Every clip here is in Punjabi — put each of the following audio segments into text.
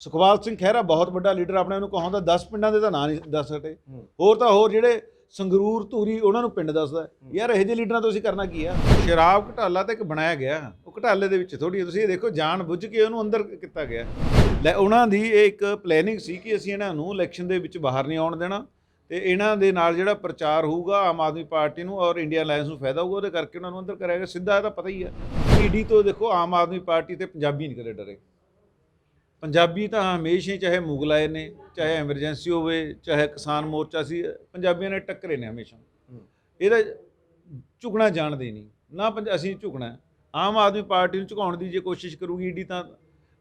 ਸੁਖਵਾਲ ਸਿੰਘ ਖਹਿਰਾ ਬਹੁਤ ਵੱਡਾ ਲੀਡਰ ਆਪਣੇ ਨੂੰ ਕਹਾਉਂਦਾ 10 ਪਿੰਡਾਂ ਦੇ ਤਾਂ ਨਾਂ ਨਹੀਂ ਦੱਸ ਸਕਦੇ। ਹੋਰ ਤਾਂ ਹੋਰ ਜਿਹੜੇ ਸੰਗਰੂਰ ਧੂਰੀ ਉਹਨਾਂ ਨੂੰ ਪਿੰਡ ਦੱਸਦਾ। ਯਾਰ ਇਹੋ ਜਿਹੇ ਲੀਡਰਾਂ ਤੋਂ ਅਸੀਂ ਕਰਨਾ ਕੀ ਆ? ਸ਼ਰਾਬ ਘਟਾਲਾ ਤਾਂ ਇੱਕ ਬਣਾਇਆ ਗਿਆ। ਉਹ ਘਟਾਲੇ ਦੇ ਵਿੱਚ ਥੋੜੀ ਤੁਸੀਂ ਇਹ ਦੇਖੋ ਜਾਣ ਬੁੱਝ ਕੇ ਉਹਨੂੰ ਅੰਦਰ ਕੀਤਾ ਗਿਆ। ਲੈ ਉਹਨਾਂ ਦੀ ਇਹ ਇੱਕ ਪਲੈਨਿੰਗ ਸੀ ਕਿ ਅਸੀਂ ਇਹਨਾਂ ਨੂੰ ਇਲੈਕਸ਼ਨ ਦੇ ਵਿੱਚ ਬਾਹਰ ਨਹੀਂ ਆਉਣ ਦੇਣਾ ਤੇ ਇਹਨਾਂ ਦੇ ਨਾਲ ਜਿਹੜਾ ਪ੍ਰਚਾਰ ਹੋਊਗਾ ਆਮ ਆਦਮੀ ਪਾਰਟੀ ਨੂੰ ਔਰ ਇੰਡੀਆ ਅਲਾਈਅੰਸ ਨੂੰ ਫਾਇਦਾ ਹੋਊਗਾ ਉਹਦੇ ਕਰਕੇ ਉਹਨਾਂ ਨੂੰ ਅੰਦਰ ਕਰਿਆ ਗਿਆ। ਸਿੱਧਾ ਇਹ ਤਾਂ ਪਤਾ ਹੀ ਹੈ ਈਡੀ ਤੋਂ ਦੇਖੋ ਆਮ ਆਦਮੀ ਪਾਰਟੀ ਤੇ ਪੰਜਾਬੀ ਨਹੀਂ ਕਦੇ ਡਰੇ। ਪੰਜਾਬੀ ਤਾਂ ਹਮੇਸ਼ਾ ਹੀ ਚਾਹੇ ਮੁਗਲ ਆਏ ਨੇ ਚਾਹੇ ਐਮਰਜੈਂਸੀ ਹੋਵੇ ਚਾਹੇ ਕਿਸਾਨ ਮੋਰਚਾ ਸੀ ਪੰਜਾਬੀਆਂ ਨੇ ਟੱਕਰੇ ਨੇ ਹਮੇਸ਼ਾ। ਇਹਦਾ ਝੁਕਣਾ ਜਾਣਦੇ ਨਹੀਂ। ਨਾ ਅਸੀਂ ਝੁਕਣਾ। ਆਮ ਆਦਮੀ ਪਾਰਟੀ ਨੂੰ ਝੁਕਾਉਣ ਦੀ ਜੇ ਕੋਸ਼ਿਸ਼ ਕਰੂਗੀ ਈਡੀ ਤਾਂ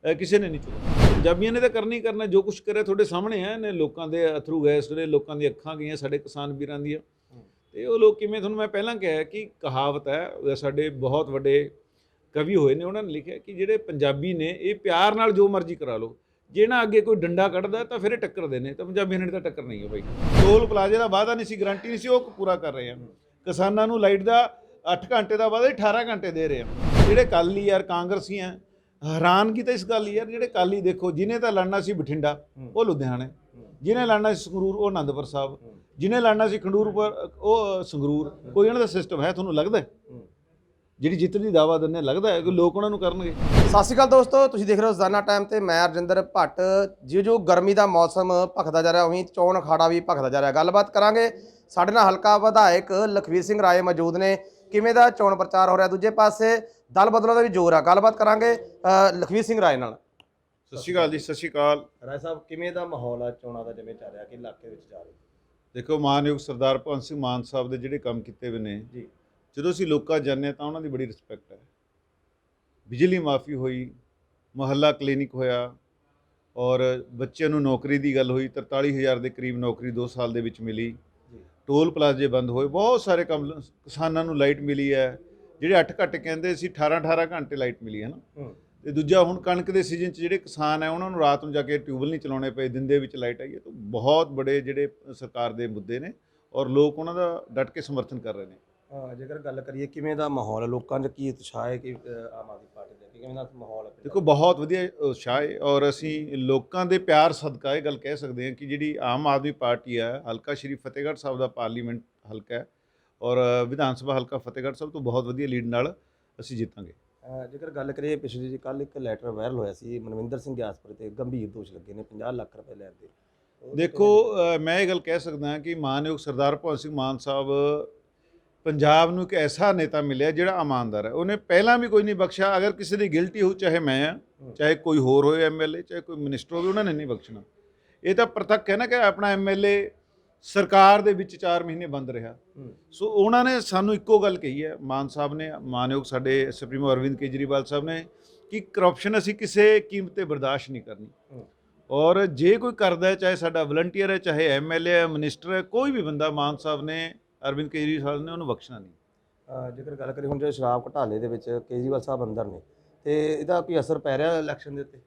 ਕਿਸੇ ਨੇ ਨਹੀਂ ਝੁਕਣਾ। ਪੰਜਾਬੀਆਂ ਨੇ ਤਾਂ ਕਰਨਾ ਕਰਨਾ ਜੋ ਕੁਝ ਕਰਿਆ ਤੁਹਾਡੇ ਸਾਹਮਣੇ ਹੈ ਨੇ ਲੋਕਾਂ ਦੇ ਅਥਰੂ ਗੈਸ ਨੇ ਲੋਕਾਂ ਦੀਆਂ ਅੱਖਾਂ ਗਈਆਂ ਸਾਡੇ ਕਿਸਾਨ ਵੀਰਾਂ ਦੀਆਂ। ਤੇ ਉਹ ਲੋਕ ਕਿਵੇਂ ਤੁਹਾਨੂੰ ਮੈਂ ਪਹਿਲਾਂ ਕਿਹਾ ਕਿ ਕਹਾਵਤ ਹੈ ਸਾਡੇ ਬਹੁਤ ਵੱਡੇ ਕਵੀ ਹੋਏ ਨੇ, ਉਹਨਾਂ ਨੇ ਲਿਖਿਆ ਕਿ ਜਿਹੜੇ ਪੰਜਾਬੀ ਨੇ, ਇਹ ਪਿਆਰ ਨਾਲ ਜੋ ਮਰਜ਼ੀ ਕਰਾ ਲਓ। ਜੇ ਨਾ ਅੱਗੇ ਕੋਈ ਡੰਡਾ ਕੱਢਦਾ, ਤਾਂ ਫਿਰ ਇਹ ਟੱਕਰਦੇ ਨੇ, ਤਾਂ ਪੰਜਾਬੀਆਂ ਨੇ ਤਾਂ ਟੱਕਰ ਨਹੀਂ ਹੈ ਬਾਈ। ਟੋਲ ਪਲਾਜ਼ੇ ਦਾ ਵਾਅਦਾ ਨਹੀਂ ਸੀ, ਗਰੰਟੀ ਨਹੀਂ ਸੀ, ਉਹ ਪੂਰਾ ਕਰ ਰਹੇ ਆ ਕਿਸਾਨਾਂ ਨੂੰ ਲਾਈਟ ਦਾ 8 ਘੰਟੇ ਦਾ ਵਾਅਦਾ 18 ਘੰਟੇ ਦੇ ਰਹੇ ਆ ਜਿਹੜੇ ਕਾਲੀ ਯਾਰ, ਕਾਂਗਰਸੀ ਆ, ਹੈਰਾਨਗੀ ਤਾਂ ਇਸ ਗੱਲ ਹੀ ਯਾਰ ਜਿਹੜੇ ਕਾਲੀ ਦੇਖੋ ਜਿਹਨੇ ਤਾਂ ਲੜਨਾ ਸੀ ਬਠਿੰਡਾ, ਉਹ ਲੁਧਿਆਣੇ। ਜਿਹਨੇ ਲੜਨਾ ਸੀ ਸੰਗਰੂਰ, ਉਹ ਆਨੰਦਪੁਰ ਸਾਹਿਬ। ਜਿਹਨੇ ਲੜਨਾ ਸੀ ਖੰਡੂਰ, ਉਹ ਸੰਗਰੂਰ। ਕੋਈ ਇਹਨਾਂ ਦਾ ਸਿਸਟਮ ਹੈ, ਤੁਹਾਨੂੰ ਲੱਗਦਾ ਜਿਹੜੀ ਜਿੱਤ ਦੀ ਦਾਵਾ ਦਿੰਦੇ ਲੱਗਦਾ ਹੈ ਕਿ ਲੋਕ ਉਹਨਾਂ ਨੂੰ ਕਰਨਗੇ। ਸਤਿ ਸ਼੍ਰੀ ਅਕਾਲ ਦੋਸਤੋ ਤੁਸੀਂ ਦੇਖ ਰਹੇ ਹੋ ਰੋਜ਼ਾਨਾ ਟਾਈਮ ਤੇ ਮੈਂ ਅਰਜਿੰਦਰ ਭੱਟ। ਜਿਉਂ ਜਿਉਂ ਗਰਮੀ ਦਾ ਮੌਸਮ ਭਖਦਾ ਜਾ ਰਿਹਾ ਉਵੇਂ ਚੋਣ ਅਖਾੜਾ ਵੀ ਭਖਦਾ ਜਾ ਰਿਹਾ। ਗੱਲਬਾਤ ਕਰਾਂਗੇ। ਸਾਡੇ ਨਾਲ ਹਲਕਾ ਵਿਧਾਇਕ ਲਖਵੀਰ ਸਿੰਘ ਰਾਏ ਮੌਜੂਦ ਨੇ। ਕਿਵੇਂ ਦਾ ਚੋਣ ਪ੍ਰਚਾਰ ਹੋ ਰਿਹਾ ਦੂਜੇ ਪਾਸੇ? ਦਲ ਬਦਲਾਂ ਦਾ ਵੀ ਜ਼ੋਰ ਆ। ਗੱਲਬਾਤ ਕਰਾਂਗੇ ਲਖਵੀਰ ਸਿੰਘ ਰਾਏ ਨਾਲ। ਸਤਿ ਸ਼੍ਰੀ ਅਕਾਲ ਜੀ ਸਤਿ ਸ਼੍ਰੀ ਅਕਾਲ। ਰਾਏ ਸਾਹਿਬ ਕਿਵੇਂ ਦਾ ਮਾਹੌਲ ਆ ਚੋਣਾਂ ਦਾ ਜਿਵੇਂ ਚੱਲ ਰਿਹਾ? ਕਿ ਇਲਾਕੇ ਵਿੱਚ ਜਾ ਰਿਹਾ? ਦੇਖੋ ਮਾਨਯੋਗ ਸਰਦਾਰ ਭਗਵੰਤ ਸਿੰਘ ਮਾਨ ਸਾਹਿਬ ਦੇ ਜਿਹੜੇ ਕੰਮ ਕੀਤੇ ਹੋਏ ਨੇ ਜੀ। ਜਦੋਂ ਅਸੀਂ ਲੋਕਾਂ ਜਾਣਦੇ ਤਾਂ ਉਹਨਾਂ ਦੀ ਬੜੀ ਰਿਸਪੈਕਟ ਹੈ। ਬਿਜਲੀ ਮਾਫੀ ਹੋਈ ਮੁਹੱਲਾ ਕਲੀਨਿਕ ਹੋਇਆ ਔਰ ਬੱਚਿਆਂ ਨੂੰ ਨੌਕਰੀ ਦੀ ਗੱਲ ਹੋਈ 43000 ਦੇ ਕਰੀਬ ਨੌਕਰੀ 2 ਸਾਲ ਦੇ ਵਿੱਚ ਮਿਲੀ। ਟੋਲ ਪਲਾਜ਼ੇ ਬੰਦ ਹੋਏ ਬਹੁਤ ਸਾਰੇ ਕੰਮ ਕਿਸਾਨਾਂ ਨੂੰ ਲਾਈਟ ਮਿਲੀ ਹੈ। ਜਿਹੜੇ 8 ਘੱਟ ਕਹਿੰਦੇ ਸੀ 18 18 ਘੰਟੇ ਲਾਈਟ ਮਿਲੀ ਹੈ ਨਾ। ਤੇ ਦੂਜਾ ਹੁਣ ਕਣਕ ਦੇ ਸੀਜ਼ਨ 'ਚ ਜਿਹੜੇ ਕਿਸਾਨ ਹੈ ਉਹਨਾਂ ਨੂੰ ਰਾਤ ਨੂੰ ਜਾ ਕੇ ਟਿਊਬਲ ਨਹੀਂ ਚਲਾਉਣੇ ਪਏ ਦਿਨ ਦੇ ਵਿੱਚ ਲਾਈਟ ਆਈ ਹੈ। ਤਾਂ ਬਹੁਤ ਬੜੇ ਜਿਹੜੇ ਸਰਕਾਰ ਦੇ ਮੁੱਦੇ ਨੇ ਔਰ ਲੋਕ ਉਹਨਾਂ ਦਾ ਡਟ ਕੇ ਸਮਰਥਨ ਕਰ ਰਹੇ ਨੇ। ਜੇਕਰ ਗੱਲ ਕਰੀਏ ਕਿਵੇਂ ਦਾ ਮਾਹੌਲ ਹੈ ਲੋਕਾਂ 'ਚ ਕੀ ਉਤਸ਼ਾਹ ਹੈ ਕਿ ਆਮ ਆਦਮੀ ਪਾਰਟੀ ਦਾ ਕਿਵੇਂ ਦਾ ਮਾਹੌਲ ਹੈ? ਦੇਖੋ ਬਹੁਤ ਵਧੀਆ ਉਤਸ਼ਾਹ ਹੈ ਔਰ ਅਸੀਂ ਲੋਕਾਂ ਦੇ ਪਿਆਰ ਸਦਕਾ ਇਹ ਗੱਲ ਕਹਿ ਸਕਦੇ ਹਾਂ ਕਿ ਜਿਹੜੀ ਆਮ ਆਦਮੀ ਪਾਰਟੀ ਹੈ ਹਲਕਾ ਸ਼੍ਰੀ ਫਤਿਹਗੜ੍ਹ ਸਾਹਿਬ ਦਾ ਪਾਰਲੀਮੈਂਟ ਹਲਕਾ ਹੈ ਔਰ ਵਿਧਾਨ ਸਭਾ ਹਲਕਾ ਫਤਿਹਗੜ੍ਹ ਸਾਹਿਬ ਤੋਂ ਬਹੁਤ ਵਧੀਆ ਲੀਡ ਨਾਲ ਅਸੀਂ ਜਿੱਤਾਂਗੇ। ਜੇਕਰ ਗੱਲ ਕਰੀਏ ਪਿਛਲੇ ਜੀ ਕੱਲ ਇੱਕ ਲੈਟਰ ਵਾਇਰਲ ਹੋਇਆ ਸੀ ਮਨਵਿੰਦਰ ਸਿੰਘ ਗਿਆਸਪੁਰ ਤੇ ਗੰਭੀਰ ਦੋਸ਼ ਲੱਗੇ ਨੇ 50 ਲੱਖ ਰੁਪਏ ਲੈਣ ਦੇ। ਉਹ ਦੇਖੋ ਅ, ਮੈਂ ਇਹ ਗੱਲ ਕਹਿ ਸਕਦਾ ਹਾਂ ਕਿ ਮਾਨਯੋਗ ਸਰਦਾਰ ਭਗਵੰਤ ਸਿੰਘ ਮਾਨ ਸਾਹਿਬ ਪੰਜਾਬ ਨੂੰ ਇੱਕ ਐਸਾ ਨੇਤਾ ਮਿਲਿਆ ਜਿਹੜਾ ਇਮਾਨਦਾਰ ਹੈ। ਉਹਨੇ ਪਹਿਲਾਂ ਵੀ ਕੋਈ ਨਹੀਂ ਬਖਸ਼ਿਆ। ਅਗਰ ਕਿਸੇ ਦੀ ਗਿਲਟੀ ਹੋ ਚਾਹੇ ਮੈਂ ਆ ਚਾਹੇ ਕੋਈ ਹੋਰ ਹੋਏ ਐਮਐਲਏ ਚਾਹੇ ਕੋਈ ਮਿਨਿਸਟਰ ਹੋਵੇ ਉਹਨਾਂ ਨੇ ਨਹੀਂ ਬਖਸ਼ਣਾ। ਇਹ ਤਾਂ ਪ੍ਰਤੱਖ ਹੈ ਨਾ ਕਿ ਆਪਣਾ ਐਮਐਲਏ ਸਰਕਾਰ ਦੇ ਵਿੱਚ 4 ਮਹੀਨੇ ਬੰਦ ਰਿਹਾ। ਸੋ ਉਹਨਾਂ ਨੇ ਸਾਨੂੰ ਇੱਕੋ ਗੱਲ ਕਹੀ ਹੈ ਮਾਨ ਸਾਹਿਬ ਨੇ ਮਾਨਯੋਗ ਸਾਡੇ ਸੁਪਰੀਮੋ ਅਰਵਿੰਦ ਕੇਜਰੀਵਾਲ ਸਾਹਿਬ ਨੇ ਕਿ ਕਰਪਸ਼ਨ ਅਸੀਂ ਕਿਸੇ ਕੀਮਤ ਤੇ ਬਰਦਾਸ਼ਤ ਨਹੀਂ ਕਰਨੀ। ਔਰ ਜੇ ਕੋਈ ਕਰਦਾ ਹੈ ਚਾਹੇ ਸਾਡਾ ਵਲੰਟੀਅਰ ਹੈ ਚਾਹੇ ਐਮਐਲਏ ਹੈ ਮਿਨਿਸਟਰ ਹੈ ਕੋਈ ਵੀ ਬੰਦਾ ਮਾਨ ਸਾਹਿਬ ਨੇ ਅਰਵਿੰਦ ਕੇਜਰੀਵਾਲ ਨੇ ਉਹਨੂੰ ਬਖਸ਼ਣਾ ਨਹੀਂ। ਜੇਕਰ ਗੱਲ ਕਰੀਏ ਹੁਣ ਜੇ ਸ਼ਰਾਬ ਘਟਾਲੇ ਦੇ ਵਿੱਚ ਕੇਜਰੀਵਾਲ ਸਾਹਿਬ ਅੰਦਰ ਨੇ ਤੇ ਇਹਦਾ ਕੋਈ ਅਸਰ ਪੈ ਰਿਹਾ ਇਲੈਕਸ਼ਨ ਦੇ ਉੱਤੇ?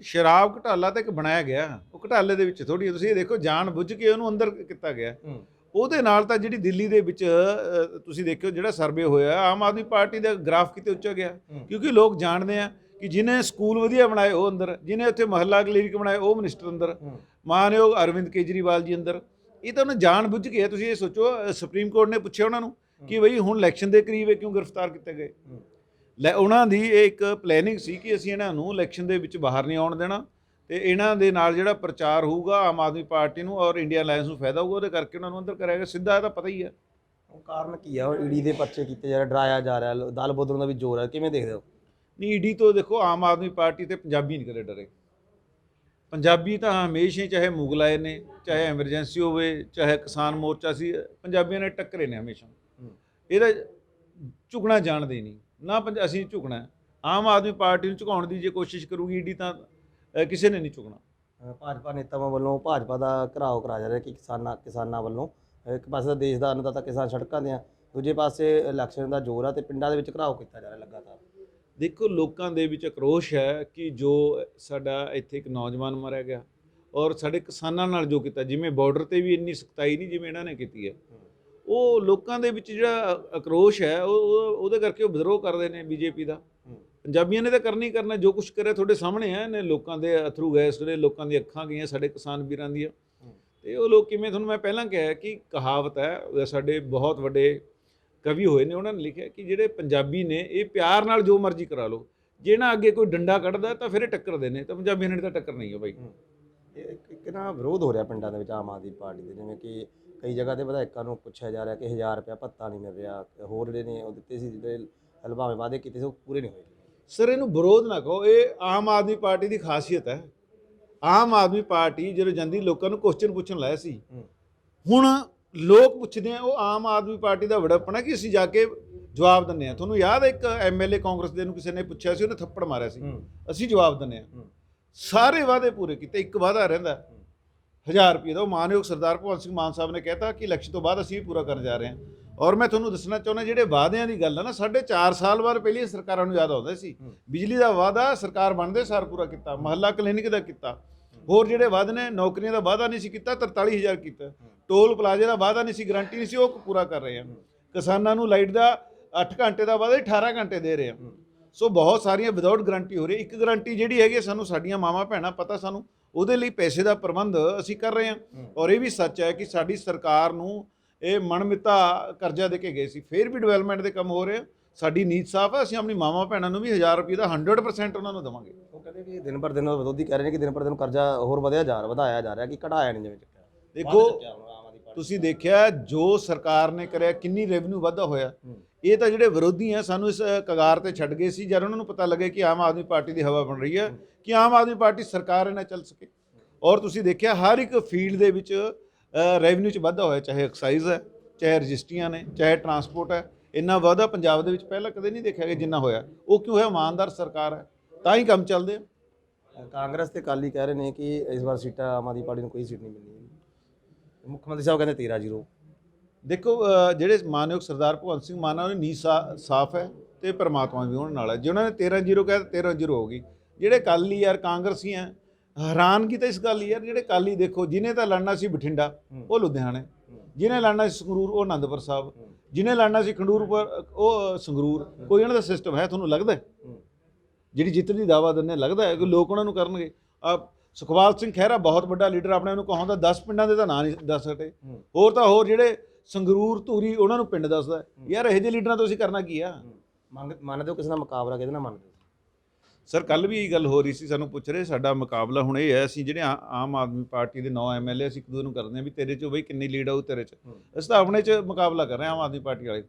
ਸ਼ਰਾਬ ਘਟਾਲਾ ਤਾਂ ਇੱਕ ਬਣਾਇਆ ਗਿਆ ਉਹ ਘਟਾਲੇ ਦੇ ਵਿੱਚ ਥੋੜੀ ਤੁਸੀਂ ਇਹ ਦੇਖੋ ਜਾਣ ਬੁੱਝ ਕੇ ਉਹਨੂੰ ਅੰਦਰ ਕੀਤਾ ਗਿਆ। ਹੂੰ। ਉਹਦੇ ਨਾਲ ਤਾਂ ਜਿਹੜੀ ਦਿੱਲੀ ਦੇ ਵਿੱਚ ਅ, ਤੁਸੀਂ ਦੇਖਿਓ ਜਿਹੜਾ ਸਰਵੇ ਹੋਇਆ ਆਮ ਆਦਮੀ ਪਾਰਟੀ ਦਾ ਗ੍ਰਾਫ ਕਿਤੇ ਉੱਚਾ ਗਿਆ। ਹੂੰ। ਕਿਉਂਕਿ ਲੋਕ ਜਾਣਦੇ ਆ ਕਿ ਜਿਹਨੇ ਸਕੂਲ ਵਧੀਆ ਬਣਾਏ ਉਹ ਅੰਦਰ ਜਿਹਨੇ ਉੱਥੇ ਮਹੱਲਾ ਕਲੀਨਿਕ ਬਣਾਏ ਉਹ ਮਿਨਿਸਟਰ ਅੰਦਰ। ਹੂੰ। ਮਾਨਯੋਗ ਅਰਵਿੰਦ ਕੇਜਰੀਵਾਲ ਜੀ ਅੰਦਰ। ਇਹ ਤਾਂ ਉਹਨੇ ਜਾਣ ਬੁੱਝ ਕੇ ਤੁਸੀਂ ਇਹ ਸੋਚੋ ਸੁਪਰੀਮ ਕੋਰਟ ਨੇ ਪੁੱਛਿਆ ਉਹਨਾਂ ਨੂੰ ਕਿ ਬਈ ਹੁਣ ਇਲੈਕਸ਼ਨ ਦੇ ਕਰੀਬ ਇਹ ਕਿਉਂ ਗ੍ਰਿਫਤਾਰ ਕੀਤੇ ਗਏ? ਹੂੰ। ਲੈ ਉਹਨਾਂ ਦੀ ਇਹ ਇੱਕ ਪਲੈਨਿੰਗ ਸੀ ਕਿ ਅਸੀਂ ਇਹਨਾਂ ਨੂੰ ਇਲੈਕਸ਼ਨ ਦੇ ਵਿੱਚ ਬਾਹਰ ਨਹੀਂ ਆਉਣ ਦੇਣਾ ਤੇ ਇਹਨਾਂ ਦੇ ਨਾਲ ਜਿਹੜਾ ਪ੍ਰਚਾਰ ਹੋਊਗਾ ਆਮ ਆਦਮੀ ਪਾਰਟੀ ਨੂੰ ਔਰ ਇੰਡੀਆ ਅਲਾਈਅੰਸ ਨੂੰ ਫਾਇਦਾ ਹੋਊਗਾ ਉਹਦੇ ਕਰਕੇ ਉਹਨਾਂ ਨੂੰ ਅੰਦਰ ਕਰਿਆ ਗਿਆ। ਸਿੱਧਾ ਇਹ ਤਾਂ ਪਤਾ ਹੀ ਹੈ ਉਹ ਕਾਰਨ ਕੀ ਆ? ਈਡੀ ਦੇ ਪਰਚੇ ਕੀਤੇ ਜਾ ਰਹੇ ਡਰਾਇਆ ਜਾ ਰਿਹਾ ਦਲ ਬਦਲਣ ਦਾ ਵੀ ਜ਼ੋਰ ਹੈ ਕਿਵੇਂ ਦੇਖਦੇ ਹੋ? ਨਹੀਂ ਈਡੀ ਤੋਂ ਦੇਖੋ ਆਮ ਆਦਮੀ ਪਾਰਟੀ ਤੇ ਪੰਜਾਬੀ ਨਹੀਂ ਕਦੇ ਡਰੇ। ਪੰਜਾਬੀ ਤਾਂ ਹਮੇਸ਼ਾ ਹੀ ਚਾਹੇ ਮੁਗਲ ਆਏ ਨੇ ਚਾਹੇ ਐਮਰਜੈਂਸੀ ਹੋਵੇ ਚਾਹੇ ਕਿਸਾਨ ਮੋਰਚਾ ਸੀ ਪੰਜਾਬੀਆਂ ਨੇ ਟੱਕਰੇ ਨੇ ਹਮੇਸ਼ਾ। ਇਹਦਾ ਝੁਕਣਾ ਜਾਣਦੇ ਨਹੀਂ। ਨਾ ਅਸੀਂ ਝੁਕਣਾ। ਆਮ ਆਦਮੀ ਪਾਰਟੀ ਨੂੰ ਝੁਕਾਉਣ ਦੀ ਜੇ ਕੋਸ਼ਿਸ਼ ਕਰੂਗੀ ਈਡੀ ਤਾਂ ਕਿਸੇ ਨੇ ਨਹੀਂ ਝੁਕਣਾ। ਭਾਜਪਾ ਨੇਤਾਵਾਂ ਵੱਲੋਂ ਭਾਜਪਾ ਦਾ ਘਰਾਓ ਕਰਾ ਜਾ ਰਿਹਾ ਕਿ ਕਿਸਾਨਾਂ ਕਿਸਾਨਾਂ ਵੱਲੋਂ। ਇੱਕ ਪਾਸੇ ਤਾਂ ਦੇਸ਼ ਦਾ ਅੰਨਦਾਤਾ ਕਿਸਾਨ ਸੜਕਾਂ ਦੇ ਆ ਦੂਜੇ ਪਾਸੇ ਇਲੈਕਸ਼ਨ ਦਾ ਜ਼ੋਰ ਆ ਤੇ ਪਿੰਡਾਂ ਦੇ ਵਿੱਚ ਘਰਾਓ ਕੀਤਾ ਜਾ ਰਿਹਾ ਲਗਾਤਾਰ। ਦੇਖੋ ਲੋਕਾਂ ਦੇ ਵਿੱਚ ਆਕਰੋਸ਼ ਹੈ ਕਿ ਜੋ ਸਾਡਾ ਇੱਥੇ ਇੱਕ ਨੌਜਵਾਨ ਮਾਰਿਆ ਗਿਆ ਔਰ ਸਾਡੇ ਕਿਸਾਨਾਂ ਨਾਲ ਜੋ ਕੀਤਾ ਜਿਵੇਂ ਬਾਰਡਰ ਤੇ ਵੀ ਇੰਨੀ ਸਖਤਾਈ ਨਹੀਂ ਜਿਵੇਂ ਇਹਨਾਂ ਨੇ ਕੀਤੀ ਹੈ। ਉਹ ਲੋਕਾਂ ਦੇ ਵਿੱਚ ਜਿਹੜਾ ਆਕਰੋਸ਼ ਹੈ ਉਹ ਉਹ- ਉਹਦੇ ਕਰਕੇ ਉਹ ਵਿਦਰੋਹ ਕਰਦੇ ਨੇ ਬੀਜੇਪੀ ਦਾ। ਪੰਜਾਬੀਆਂ ਨੇ ਤਾਂ ਕਰਨੀ ਕਰਨਾ ਜੋ ਕੁਝ ਕਰਿਆ ਤੁਹਾਡੇ ਸਾਹਮਣੇ ਆ ਨੇ ਲੋਕਾਂ ਦੇ ਅਥਰੂ ਗਏ ਜਿਹੜੇ ਲੋਕਾਂ ਦੀਆਂ ਅੱਖਾਂ ਗਈਆਂ ਸਾਡੇ ਕਿਸਾਨ ਵੀਰਾਂ ਦੀਆਂ। ਤੇ ਉਹ ਲੋਕ ਕਿਵੇਂ ਤੁਹਾਨੂੰ ਮੈਂ ਪਹਿਲਾਂ ਕਿਹਾ ਕਿ ਕਹਾਵਤ ਹੈ ਸਾਡੇ ਬਹੁਤ ਵੱਡੇ ਕਵੀ ਹੋਏ ਨੇ ਉਹਨਾਂ ਨੇ ਲਿਖਿਆ ਕਿ ਜਿਹੜੇ ਪੰਜਾਬੀ ਨੇ ਇਹ ਪਿਆਰ ਨਾਲ ਜੋ ਮਰਜ਼ੀ ਕਰਾ ਲਓ। ਜੇ ਨਾ ਅੱਗੇ ਕੋਈ ਡੰਡਾ ਕੱਢਦਾ ਤਾਂ ਫਿਰ ਇਹ ਟੱਕਰਦੇ ਨੇ ਤਾਂ ਪੰਜਾਬੀਆਂ ਨੇ ਤਾਂ ਟੱਕਰ ਨਹੀਂ ਹੈ ਬਾਈ। ਇਹ ਇੱਕ ਨਾ ਵਿਰੋਧ ਹੋ ਰਿਹਾ ਪਿੰਡਾਂ ਦੇ ਵਿੱਚ ਆਮ ਆਦਮੀ ਪਾਰਟੀ ਦੇ ਜਿਵੇਂ ਕਿ ਕਈ ਜਗ੍ਹਾ ਤੇ ਵਿਧਾਇਕਾਂ ਨੂੰ ਪੁੱਛਿਆ ਜਾ ਰਿਹਾ ਕਿ 1000 ਰੁਪਇਆ ਭੱਤਾ ਨਹੀਂ ਮਿਲ ਰਿਹਾ ਹੋਰ ਜਿਹੜੇ ਨੇ ਉਹ ਦਿੱਤੇ ਸੀ ਜਿਹੜੇ ਹਲਵਾਵੇਂ ਵਾਅਦੇ ਕੀਤੇ ਸੀ ਉਹ ਪੂਰੇ ਨਹੀਂ ਹੋਏ। ਸਰ ਇਹਨੂੰ ਵਿਰੋਧ ਨਾ ਕਹੋ ਇਹ ਆਮ ਆਦਮੀ ਪਾਰਟੀ ਦੀ ਖਾਸੀਅਤ ਹੈ। ਆਮ ਆਦਮੀ ਪਾਰਟੀ ਜਦੋਂ ਜਾਂਦੀ ਲੋਕਾਂ ਨੂੰ ਕੁਐਸਚਨ ਪੁੱਛਣ ਲਾਇਆ ਸੀ। ਹੁਣ ਲੋਕ ਪੁੱਛਦੇ ਆ ਉਹ ਆਮ ਆਦਮੀ ਪਾਰਟੀ ਦਾ ਵੜਪਣਾ ਕਿ ਅਸੀਂ ਜਾ ਕੇ ਜਵਾਬ ਦਿੰਨੇ ਆ। ਤੁਹਾਨੂੰ ਯਾਦ ਹੈ ਇੱਕ ਐਮਐਲਏ ਕਾਂਗਰਸ ਦੇ ਨੂੰ ਕਿਸੇ ਨੇ ਪੁੱਛਿਆ ਸੀ ਉਹਨੇ ਥੱਪੜ ਮਾਰਿਆ ਸੀ। ਅਸੀਂ ਜਵਾਬ ਦਿੰਨੇ ਆ। ਸਾਰੇ ਵਾਅਦੇ ਪੂਰੇ ਕੀਤੇ ਇੱਕ ਵਾਅਦਾ ਰਹਿੰਦਾ। 1000 ਰੁਪਏ ਦਾ ਉਹ ਮਾਨਯੋਗ ਸਰਦਾਰ ਭਗਵੰਤ ਸਿੰਘ ਮਾਨ ਸਾਹਿਬ ਨੇ ਕਹਿਤਾ ਕਿ ਇਲੈਕਸ਼ਨ ਤੋਂ ਬਾਅਦ ਅਸੀਂ ਵੀ ਪੂਰਾ ਕਰਨ ਜਾ ਰਹੇ ਹਾਂ। ਔਰ ਮੈਂ ਤੁਹਾਨੂੰ ਦੱਸਣਾ ਚਾਹੁੰਦਾ ਜਿਹੜੇ ਵਾਅਦਿਆਂ ਦੀ ਗੱਲ ਹੈ ਨਾ ਸਾਢੇ 4 ਸਾਲ ਬਾਅਦ ਪਹਿਲੀਆਂ ਸਰਕਾਰਾਂ ਨੂੰ ਯਾਦ ਆਉਂਦਾ ਸੀ। ਬਿਜਲੀ ਦਾ ਵਾਅਦਾ ਸਰਕਾਰ ਬਣਦੇ ਸਾਰ ਪੂਰਾ ਕੀਤਾ ਮਹੱਲਾ ਕਲੀਨਿਕ ਦਾ ਕੀਤਾ। ਹੋਰ ਜਿਹੜੇ ਵਾਅਦੇ ਨੇ ਨੌਕਰੀਆਂ ਦਾ ਵਾਅਦਾ ਨਹੀਂ ਸੀ ਕੀਤਾ 43000 ਕੀਤਾ। ਟੋਲ ਪਲਾਜ਼ੇ ਦਾ ਵਾਅਦਾ ਨਹੀਂ ਸੀ ਗਰੰਟੀ ਨਹੀਂ ਸੀ ਉਹ ਪੂਰਾ ਕਰ ਰਹੇ ਆ। ਕਿਸਾਨਾਂ ਨੂੰ ਲਾਈਟ ਦਾ 8 ਘੰਟੇ ਦਾ ਵਾਅਦਾ 18 ਘੰਟੇ ਦੇ ਰਹੇ ਆ। ਸੋ ਬਹੁਤ ਸਾਰੀਆਂ ਵਿਦਆਊਟ ਗਰੰਟੀ ਹੋ ਰਹੀ ਇੱਕ ਗਰੰਟੀ ਜਿਹੜੀ ਹੈਗੀ ਹੈ, ਸਾਨੂੰ ਸਾਡੀਆਂ ਮਾਵਾਂ ਭੈਣਾਂ ਪਤਾ ਸਾਨੂੰ ਉਹਦੇ ਲਈ ਪੈਸੇ ਦਾ ਪ੍ਰਬੰਧ ਅਸੀਂ ਕਰ ਰਹੇ ਹਾਂ ਔਰ ਇਹ ਵੀ ਸੱਚ ਹੈ ਕਿ ਸਾਡੀ ਸਰਕਾਰ ਨੂੰ ਇਹ ਮਨਮਿੱਤਾ ਕਰਜ਼ਾ ਦੇ ਕੇ ਗਏ ਸੀ। ਫਿਰ ਵੀ ਡਿਵੈਲਪਮੈਂਟ ਦੇ ਕੰਮ ਹੋ ਰਹੇ ਆ। ਸਾਡੀ ਨੀਤ ਸਾਫ਼ ਹੈ ਅਸੀਂ ਆਪਣੀ ਮਾਵਾਂ ਭੈਣਾਂ ਨੂੰ ਵੀ 1000 ਰੁਪਏ ਦਾ 100% ਉਹਨਾਂ ਨੂੰ ਦੇਵਾਂਗੇ। ਉਹ ਕਹਿੰਦੇ ਕਿ ਦਿਨ ਪਰ ਦਿਨ ਵਿਰੋਧੀ ਕਹਿ ਰਹੇ ਨੇ ਕਿ ਦਿਨ ਪਰ ਦਿਨ ਕਰਜ਼ਾ ਹੋਰ ਵਧਿਆ ਜਾ ਰਿਹਾ ਵਧਾਇਆ ਜਾ ਰਿਹਾ ਕਿ ਘਟਾਇਆ ਨਹੀਂ ਜਿਵੇਂ ਚੱਕਿਆ। ਦੇਖੋ ਤੁਸੀਂ ਦੇਖਿਆ ਜੋ ਸਰਕਾਰ ਨੇ ਕਰਿਆ ਕਿੰਨੀ ਰੈਵਨਿਊ ਵਾਧਾ ਹੋਇਆ। ਇਹ ਤਾਂ ਜਿਹੜੇ ਵਿਰੋਧੀ ਆ ਸਾਨੂੰ ਇਸ ਕਗਾਰ ਤੇ ਛੱਡ ਗਏ ਸੀ ਜਦ ਉਹਨਾਂ ਨੂੰ ਪਤਾ ਲੱਗੇ ਕਿ ਆਮ ਆਦਮੀ ਪਾਰਟੀ ਦੀ ਹਵਾ ਬਣ ਰਹੀ ਹੈ ਕਿ ਆਮ ਆਦਮੀ ਪਾਰਟੀ ਸਰਕਾਰ ਇਹ ਨਾ ਚੱਲ ਸਕੇ। ਔਰ ਤੁਸੀਂ ਦੇਖਿਆ ਹਰ ਇੱਕ ਫੀਲਡ ਦੇ ਵਿੱਚ ਰੈਵਨਿਊ ਚ ਵਾਧਾ ਹੋਇਆ ਚਾਹੇ ਐਕਸਾਈਜ਼ ਹੈ ਚਾਹੇ ਰਜਿਸਟਰੀਆਂ ਨੇ ਚਾਹੇ ਟਰਾਂਸਪੋਰਟ ਹੈ। ਇੰਨਾ ਵਾਧਾ ਪੰਜਾਬ ਦੇ ਵਿੱਚ ਪਹਿਲਾਂ ਕਦੇ ਨਹੀਂ ਦੇਖਿਆ ਗਿਆ ਜਿੰਨਾ ਹੋਇਆ। ਉਹ ਕਿਉਂ ਹੈ? ਇਮਾਨਦਾਰ ਸਰਕਾਰ ਹੈ। ਤਾਂ ਹੀ ਕੰਮ ਚੱਲਦੇ ਆ। ਕਾਂਗਰਸ ਤੇ ਕਾਲੀ ਕਹਿ ਰਹੇ ਨੇ ਕਿ ਇਸ ਵਾਰ ਸੀਟਾਂ ਆਮ ਆਦਮੀ ਪਾਰਟੀ ਨੂੰ ਕੋਈ ਸੀਟ ਨਹੀਂ ਮਿਲਣੀ। ਮੁੱਖ ਮੰਤਰੀ ਸਾਹਿਬ ਕਹਿੰਦੇ 13 ਜ਼ੀਰੋ। ਦੇਖੋ ਜਿਹੜੇ ਮਾਨਯੋਗ ਸਰਦਾਰ ਭਗਵੰਤ ਸਿੰਘ ਮਾਨ ਨੀਂਹ ਸਾ- ਸਾਫ਼ ਹੈ ਤੇ ਪਰਮਾਤਮਾ ਵੀ ਉਹਨਾਂ ਨਾਲ ਹੈ। ਜੇ ਉਹਨਾਂ ਨੇ 13 ਜ਼ੀਰੋ ਕਹਿ 13 ਜ਼ੀਰੋ ਹੋ ਗਈ। ਜਿਹੜੇ ਕਾਲੀ ਯਾਰ ਕਾਂਗਰਸੀ ਆ ਹੈਰਾਨਗੀ ਤਾਂ ਇਸ ਗੱਲ ਯਾਰ ਜਿਹੜੇ ਕਾਲੀ ਦੇਖੋ ਜਿਹਨੇ ਤਾਂ ਲੜਨਾ ਸੀ ਬਠਿੰਡਾ ਉਹ ਲੁਧਿਆਣੇ। ਜਿਹਨੇ ਲੜਨਾ ਸੀ ਸੰਗਰੂਰ ਉਹ ਆਨੰਦਪੁਰ ਸਾਹਿਬ। ਜਿਹਨੇ ਲੜਨਾ ਸੀ ਖੰਡੂਰ ਪਰ ਉਹ ਸੰਗਰੂਰ ਕੋਈ ਉਹਨਾਂ ਦਾ ਸਿਸਟਮ ਹੈ ਤੁਹਾਨੂੰ ਲੱਗਦਾ? ਜਿਹੜੀ ਜਿੱਤ ਦੀ ਦਾਵਾ ਦਿੰਦੇ ਲੱਗਦਾ ਹੈ ਕਿ ਲੋਕ ਉਹਨਾਂ ਨੂੰ ਕਰਨਗੇ? ਆ ਸੁਖਵਾਲ ਸਿੰਘ ਖਹਿਰਾ ਬਹੁਤ ਵੱਡਾ ਲੀਡਰ ਆਪਣੇ ਨੂੰ ਕਹਾਉਂਦਾ 10 ਪਿੰਡਾਂ ਦੇ ਤਾਂ ਨਾਂ ਨਹੀਂ ਦੱਸ ਸਕਦੇ। ਹੋਰ ਤਾਂ ਹੋਰ ਜਿਹੜੇ ਸੰਗਰੂਰ ਧੂਰੀ ਉਹਨਾਂ ਨੂੰ ਪਿੰਡ ਦੱਸਦਾ। ਯਾਰ ਇਹੋ ਜਿਹੇ ਲੀਡਰਾਂ ਤੋਂ ਅਸੀਂ ਕਰਨਾ ਕੀ ਆ? ਮੰਗ ਮੰਨਦੇ ਹੋ ਕਿਸੇ ਨਾਲ ਮੁਕਾਬਲਾ ਕਿਹਦੇ ਨਾਲ ਮੰਨਦੇ ਸਰ ਕੱਲ ਵੀ ਇਹ ਗੱਲ ਹੋ ਰਹੀ ਸੀ ਸਾਨੂੰ ਪੁੱਛ ਰਹੇ ਸਾਡਾ ਮੁਕਾਬਲਾ ਹੁਣ ਇਹ ਹੈ ਅਸੀਂ ਜਿਹੜੇ ਆ- ਆਮ ਆਦਮੀ ਪਾਰਟੀ ਦੇ 9 ਐਮਐਲਏ ਅਸੀਂ ਇੱਕ ਦੂਜੇ ਨੂੰ ਕਰਦੇ ਹਾਂ ਵੀ ਤੇਰੇ ਚੋਂ ਬਈ ਕਿੰਨੀ ਲੀਡ ਆਊ ਤੇਰੇ ਚ। ਅਸੀਂ ਤਾਂ ਆਪਣੇ ਚ ਮੁਕਾਬਲਾ ਕਰ ਰਹੇ ਹਾਂ ਆਮ ਆਦਮੀ ਪਾਰਟੀ ਵਾਲੇ।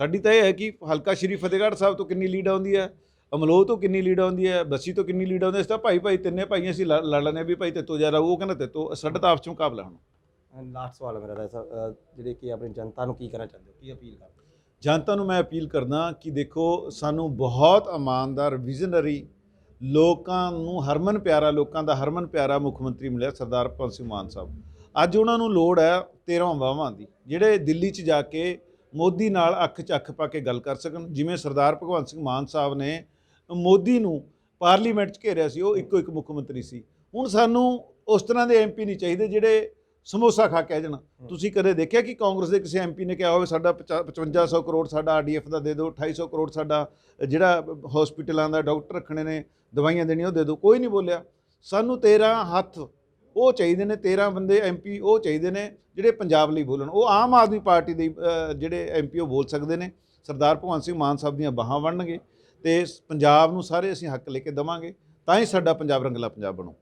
ਸਾਡੀ ਤਾਂ ਇਹ ਹੈ ਕਿ ਹਲਕਾ ਸ਼੍ਰੀ ਫਤਿਹਗੜ੍ਹ ਸਾਹਿਬ ਤੋਂ ਕਿੰਨੀ ਲੀਡ ਆਉਂਦੀ ਹੈ ਅਮਲੋਹ ਤੋਂ ਕਿੰਨੀ ਲੀਡ ਆਉਂਦੀ ਹੈ ਬੱਸੀ ਤੋਂ ਕਿੰਨੀ ਲੀਡ ਆਉਂਦੀ ਹੈ ਅਸੀਂ ਤਾਂ ਭਾਈ ਭਾਈ ਤਿੰਨੇ ਭਾਈ ਅਸੀਂ ਲੜ ਲੜ ਲੈਂਦੇ ਹਾਂ ਵੀ ਭਾਈ ਤੇਤੋਂ ਜਾ ਉਹ ਕਹਿੰਦਾ ਤੇਤੋਂ ਸਾਡਾ ਤਾਂ ਆਪਸ ਚ ਮੁਕਾਬਲਾ ਹੁਣ। ਲਾਸਟ ਸਵਾਲ ਹੈ ਮੇਰਾ ਤਾਂ ਸਰ, ਅਹ, ਜਿਹੜੇ ਕਿ ਆਪਣੀ ਜਨਤਾ ਨੂੰ ਕੀ ਕਹਿਣਾ ਚਾਹੁੰਦੇ ਹੋ ਕੀ ਅਪੀਲ ਕਰਦੇ ਹੋ? ਜਨਤਾ ਨੂੰ ਮੈਂ ਅਪੀਲ ਕਰਦਾ ਕਿ ਦੇਖੋ, ਸਾਨੂੰ ਬਹੁਤ ਇਮਾਨਦਾਰ ਵਿਜ਼ਨਰੀ ਲੋਕਾਂ ਨੂੰ ਹਰਮਨ ਪਿਆਰਾ, ਲੋਕਾਂ ਦਾ ਹਰਮਨ ਪਿਆਰਾ ਮੁੱਖ ਮੰਤਰੀ ਮਿਲਿਆ, ਸਰਦਾਰ ਭਗਵੰਤ ਸਿੰਘ ਮਾਨ ਸਾਹਿਬ। ਅੱਜ ਉਹਨਾਂ ਨੂੰ ਲੋੜ ਹੈ 13 ਵਾਵਾਂ ਦੀ, ਜਿਹੜੇ ਦਿੱਲੀ 'ਚ ਜਾ ਕੇ ਮੋਦੀ ਨਾਲ ਅੱਖ 'ਚ ਅੱਖ ਪਾ ਕੇ ਗੱਲ ਕਰ ਸਕਣ। ਜਿਵੇਂ ਸਰਦਾਰ ਭਗਵੰਤ ਸਿੰਘ ਮਾਨ ਸਾਹਿਬ ਨੇ ਮੋਦੀ ਨੂੰ ਪਾਰਲੀਮੈਂਟ 'ਚ ਘੇਰਿਆ ਸੀ, ਉਹ ਇੱਕੋ ਇੱਕ ਮੁੱਖ ਮੰਤਰੀ ਸੀ। ਹੁਣ ਸਾਨੂੰ ਉਸ ਤਰ੍ਹਾਂ ਦੇ ਐਮਪੀ ਨਹੀਂ ਚਾਹੀਦੇ ਜਿਹੜੇ ਸਮੋਸਾ ਖਾ ਕੇ ਆ ਜਾਣ। ਤੁਸੀਂ ਕਦੇ ਦੇਖਿਆ ਕਿ ਕਾਂਗਰਸ ਦੇ ਕਿਸੇ ਐਮਪੀ ਨੇ ਕਿਹਾ ਹੋਵੇ ਸਾਡਾ ਪਚਾ- 5500 ਕਰੋੜ ਸਾਡਾ ਆਰਡੀਐਫ ਦਾ ਦੇ ਦਿਓ 2800 ਕਰੋੜ ਸਾਡਾ ਜਿਹੜਾ ਹਸਪੀਟਲਾਂ ਦਾ ਡਾਕਟਰ ਰੱਖਣੇ ਨੇ ਦਵਾਈਆਂ ਦੇਣੀਆਂ ਉਹ ਦੇ ਦਿਓ। ਕੋਈ ਨਹੀਂ ਬੋਲਿਆ। ਸਾਨੂੰ 13 ਹੱਥ ਉਹ ਚਾਹੀਦੇ ਨੇ 13 ਬੰਦੇ ਐਮਪੀ ਉਹ ਚਾਹੀਦੇ ਨੇ ਜਿਹੜੇ ਪੰਜਾਬ ਲਈ ਬੋਲਣ। ਉਹ ਆਮ ਆਦਮੀ ਪਾਰਟੀ ਦੇ ਅ, ਜਿਹੜੇ ਐਮਪੀ ਉਹ ਬੋਲ ਸਕਦੇ ਨੇ। ਸਰਦਾਰ ਭਗਵੰਤ ਸਿੰਘ ਮਾਨ ਸਾਹਿਬ ਦੀਆਂ ਬਾਹਾਂ ਬਣਨਗੇ ਤੇ ਪੰਜਾਬ ਨੂੰ ਸਾਰੇ ਅਸੀਂ ਹੱਕ ਲੈ ਕੇ ਦਵਾਂਗੇ। ਤਾਂ ਹੀ ਸਾਡਾ ਪੰਜਾਬ ਰੰਗਲਾ ਪੰਜਾਬ ਬਣੂ।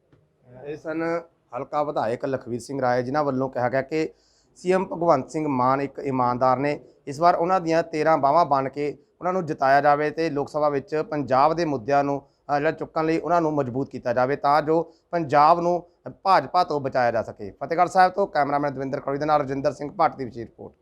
ਇਹ ਸਨ ਹਲਕਾ ਵਿਧਾਇਕ ਲਖਵੀਰ ਸਿੰਘ ਰਾਏ ਜਿਨ੍ਹਾਂ ਵੱਲੋਂ ਕਿਹਾ ਗਿਆ ਕਿ ਸੀਐਮ ਭਗਵੰਤ ਸਿੰਘ ਮਾਨ ਇੱਕ ਇਮਾਨਦਾਰ ਨੇ। ਇਸ ਵਾਰ ਉਹਨਾਂ ਦੀਆਂ 13 ਬਾਹਾਂ ਬਣ ਕੇ ਉਹਨਾਂ ਨੂੰ ਜਿਤਾਇਆ ਜਾਵੇ ਤੇ ਲੋਕ ਸਭਾ ਵਿੱਚ ਪੰਜਾਬ ਦੇ ਮੁੱਦਿਆਂ ਨੂੰ ਜਿਹੜਾ ਚੁੱਕਣ ਲਈ ਉਹਨਾਂ ਨੂੰ ਮਜ਼ਬੂਤ ਕੀਤਾ ਜਾਵੇ ਤਾਂ ਜੋ ਪੰਜਾਬ ਨੂੰ ਭਾਜਪਾ ਤੋਂ ਬਚਾਇਆ ਜਾ ਸਕੇ। ਫਤਿਹਗੜ੍ਹ ਸਾਹਿਬ ਤੋਂ ਕੈਮਰਾਮੈਨ ਦਵਿੰਦਰ ਖੜੀ ਦੇ ਨਾਲ ਰਜਿੰਦਰ ਸਿੰਘ ਭੱਟ ਦੀ ਵਿਸ਼ੇਸ਼ ਰਿਪੋਰਟ।